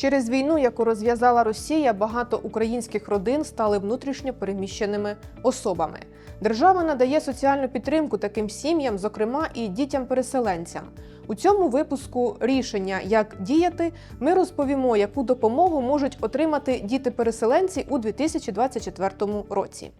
Через війну, яку розв'язала Росія, багато українських родин стали внутрішньо переміщеними особами. Держава надає соціальну підтримку таким сім'ям, зокрема і дітям-переселенцям. У цьому випуску рішення, як діяти, ми розповімо, яку допомогу можуть отримати діти-переселенці у 2024 році.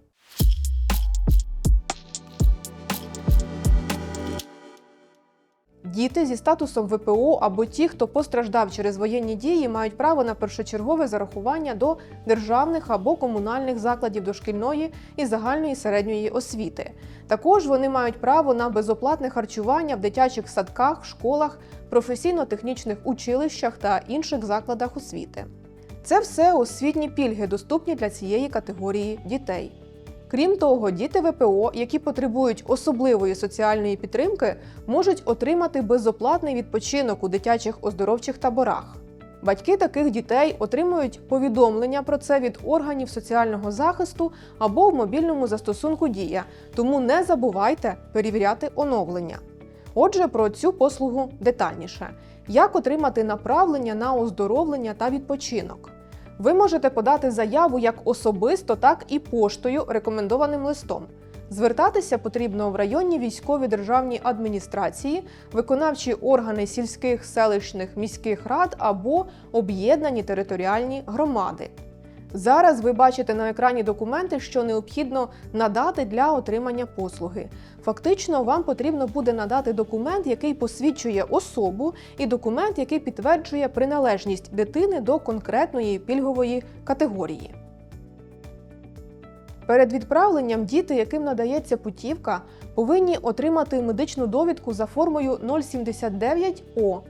Діти зі статусом ВПО або ті, хто постраждав через воєнні дії, мають право на першочергове зарахування до державних або комунальних закладів дошкільної і загальної середньої освіти. Також вони мають право на безоплатне харчування в дитячих садках, школах, професійно-технічних училищах та інших закладах освіти. Це все освітні пільги, доступні для цієї категорії дітей. Крім того, діти ВПО, які потребують особливої соціальної підтримки, можуть отримати безоплатний відпочинок у дитячих оздоровчих таборах. Батьки таких дітей отримують повідомлення про це від органів соціального захисту або в мобільному застосунку Дія, тому не забувайте перевіряти оновлення. Отже, про цю послугу детальніше: як отримати направлення на оздоровлення та відпочинок. Ви можете подати заяву як особисто, так і поштою рекомендованим листом. Звертатися потрібно в районні військові державні адміністрації, виконавчі органи сільських, селищних, міських рад або об'єднані територіальні громади. Зараз ви бачите на екрані документи, що необхідно надати для отримання послуги. Фактично, вам потрібно буде надати документ, який посвідчує особу, і документ, який підтверджує приналежність дитини до конкретної пільгової категорії. Перед відправленням діти, яким надається путівка, повинні отримати медичну довідку за формою 079О.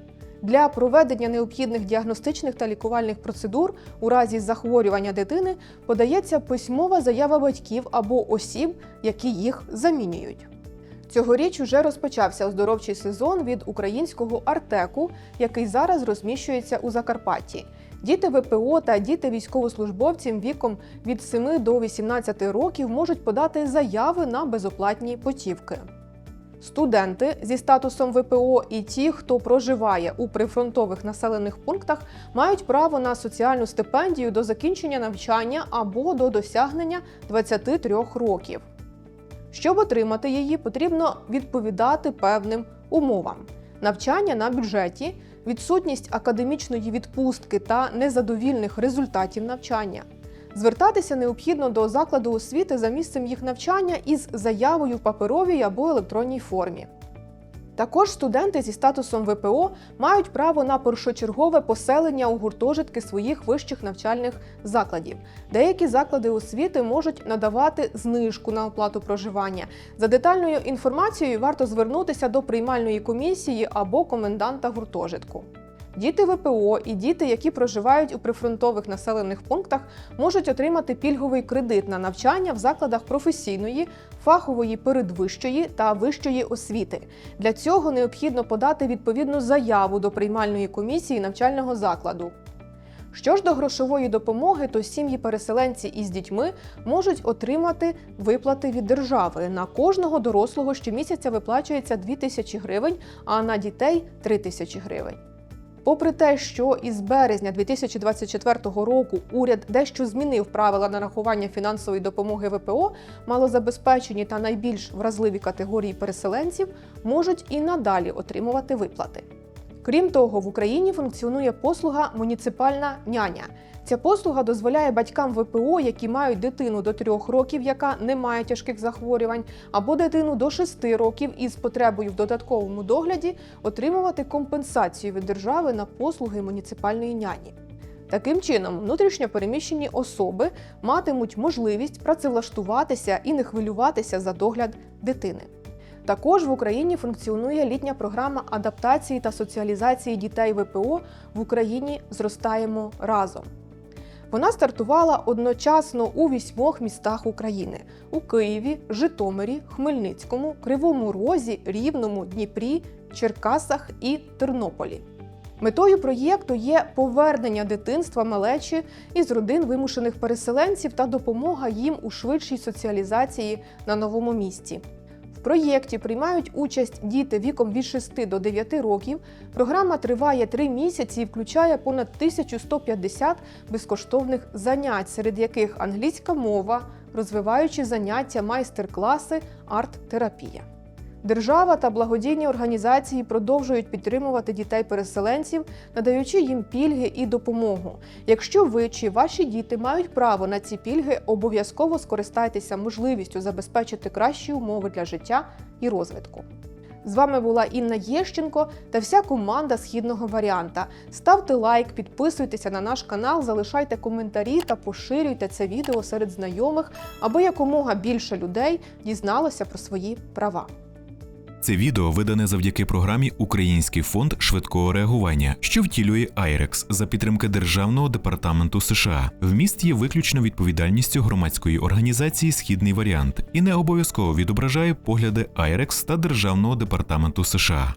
Для проведення необхідних діагностичних та лікувальних процедур у разі захворювання дитини подається письмова заява батьків або осіб, які їх замінюють. Цьогоріч уже розпочався оздоровчий сезон від українського Артеку, який зараз розміщується у Закарпатті. Діти ВПО та діти військовослужбовців віком від 7 до 18 років можуть подати заяви на безоплатні путівки. Студенти зі статусом ВПО і ті, хто проживає у прифронтових населених пунктах, мають право на соціальну стипендію до закінчення навчання або до досягнення 23 років. Щоб отримати її, потрібно відповідати певним умовам: навчання на бюджеті, відсутність академічної відпустки та незадовільних результатів навчання. Звертатися необхідно до закладу освіти за місцем їх навчання із заявою в паперовій або електронній формі. Також студенти зі статусом ВПО мають право на першочергове поселення у гуртожитки своїх вищих навчальних закладів. Деякі заклади освіти можуть надавати знижку на оплату проживання. За детальною інформацією варто звернутися до приймальної комісії або коменданта гуртожитку. Діти ВПО і діти, які проживають у прифронтових населених пунктах, можуть отримати пільговий кредит на навчання в закладах професійної, фахової передвищої та вищої освіти. Для цього необхідно подати відповідну заяву до приймальної комісії навчального закладу. Що ж до грошової допомоги, то сім'ї переселенці із дітьми можуть отримати виплати від держави. На кожного дорослого щомісяця виплачується 2 тисячі гривень, а на дітей 3 тисячі гривень. Попри те, що із березня 2024 року уряд дещо змінив правила нарахування фінансової допомоги ВПО, малозабезпечені та найбільш вразливі категорії переселенців можуть і надалі отримувати виплати. Крім того, в Україні функціонує послуга Муніципальна няня. Ця послуга дозволяє батькам ВПО, які мають дитину до 3 років, яка не має тяжких захворювань, або дитину до 6 років із потребою в додатковому догляді, отримувати компенсацію від держави на послуги муніципальної няні. Таким чином, внутрішньо переміщені особи матимуть можливість працевлаштуватися і не хвилюватися за догляд дитини. Також в Україні функціонує літня програма адаптації та соціалізації дітей ВПО в Україні зростаємо разом. Вона стартувала одночасно у вісьмох містах України: у Києві, Житомирі, Хмельницькому, Кривому Розі, Рівному, Дніпрі, Черкасах і Тернополі. Метою проєкту є повернення дитинства малечі із родин вимушених переселенців та допомога їм у швидшій соціалізації на новому місці. В проєкті приймають участь діти віком від 6 до 9 років. Програма триває 3 місяці і включає понад 1150 безкоштовних занять, серед яких англійська мова, розвиваючі заняття, майстер-класи, арт-терапія. Держава та благодійні організації продовжують підтримувати дітей-переселенців, надаючи їм пільги і допомогу. Якщо ви чи ваші діти мають право на ці пільги, обов'язково скористайтеся можливістю забезпечити кращі умови для життя і розвитку. З вами була Інна Єщенко та вся команда східного варіанта. Ставте лайк, підписуйтеся на наш канал, залишайте коментарі та поширюйте це відео серед знайомих, аби якомога більше людей дізналося про свої права. Це відео видане завдяки програмі Український фонд швидкого реагування, що втілює IREX за підтримки Державного департаменту США. Вміст є виключно відповідальністю громадської організації Східний варіант і не обов'язково відображає погляди IREX та Державного департаменту США.